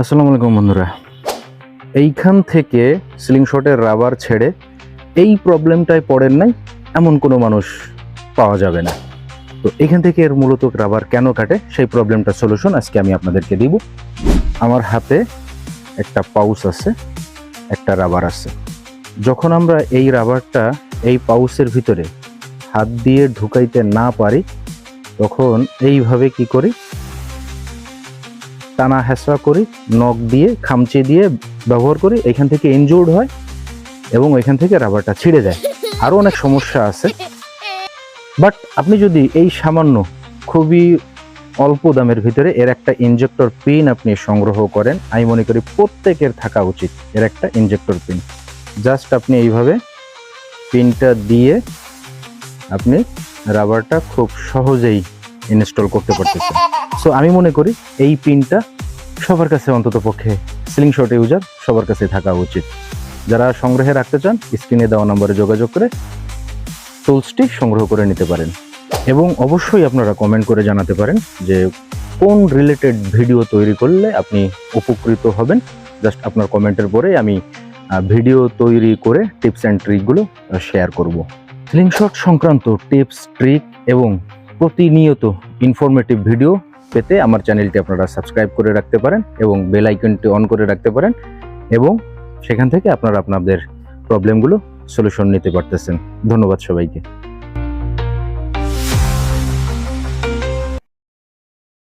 আসসালামু আলাইকুম বন্ধুরা। এইখান থেকে সিলিং শটের রাবার ছেড়ে এই প্রবলেমটায় পড়েন নাই, এমন কোনো মানুষ পাওয়া যাবে না। তো এখান থেকে এর মূলত রাবার কেন কাটে, সেই প্রবলেমটা সলিউশন আজকে আমি আপনাদেরকে দিব। আমার হাতে একটা পাউচ আছে, একটা রাবার আছে। যখন আমরা এই রাবারটা এই পাউচের ভিতরে হাত দিয়ে ঢুকাইতে না পারি, তখন এইভাবে কি করি? টানা হেঁচড়া করি, নখ দিয়ে, খামচে দিয়ে ব্যবহার করি, এখান থেকে ইনজুর্ড হয় এবং এখান থেকে রাবারটা ছিঁড়ে যায়। আরও অনেক সমস্যা আছে। বাট আপনি যদি এই সামান্য, খুবই অল্প দামের ভিতরে এর একটা ইনজেক্টর পিন আপনি সংগ্রহ করেন, আমি মনে করি প্রত্যেকের থাকা উচিত এর একটা ইনজেক্টর পিন জাস্ট আপনি এইভাবে পিনটা দিয়ে আপনি রাবারটা খুব সহজেই ইনস্টল করতে পারতেছেন। সো আমি মনে করি এই পিনটা সবার কাছে অন্তত পক্ষে সিলিং শট ইউজার সবার কাছে থাকা উচিত। যারা সংগ্রহে রাখতে চান স্ক্রিনে দেওয়া নম্বরে যোগাযোগ করে টুলসটি সংগ্রহ করে নিতে পারেন। এবং অবশ্যই আপনারা কমেন্ট করে জানাতে পারেন যে কোন রিলেটেড ভিডিও তৈরি করলে আপনি উপকৃত হবেন। জাস্ট আপনার কমেন্টের পরে আমি ভিডিও তৈরি করে টিপস অ্যান্ড ট্রিকগুলো শেয়ার করব। সিলিং শট সংক্রান্ত টিপস ট্রিক এবং প্রতিনিয়ত ইনফরমেটিভ ভিডিও পেতে আমার চ্যানেলটি আপনারা সাবস্ক্রাইব করে রাখতে পারেন এবং বেল আইকনটি অন করে রাখতে পারেন এবং সেখান থেকে আপনারা আপনাদের প্রবলেমগুলো সলিউশন নিতে পারতেছেন। ধন্যবাদ সবাইকে।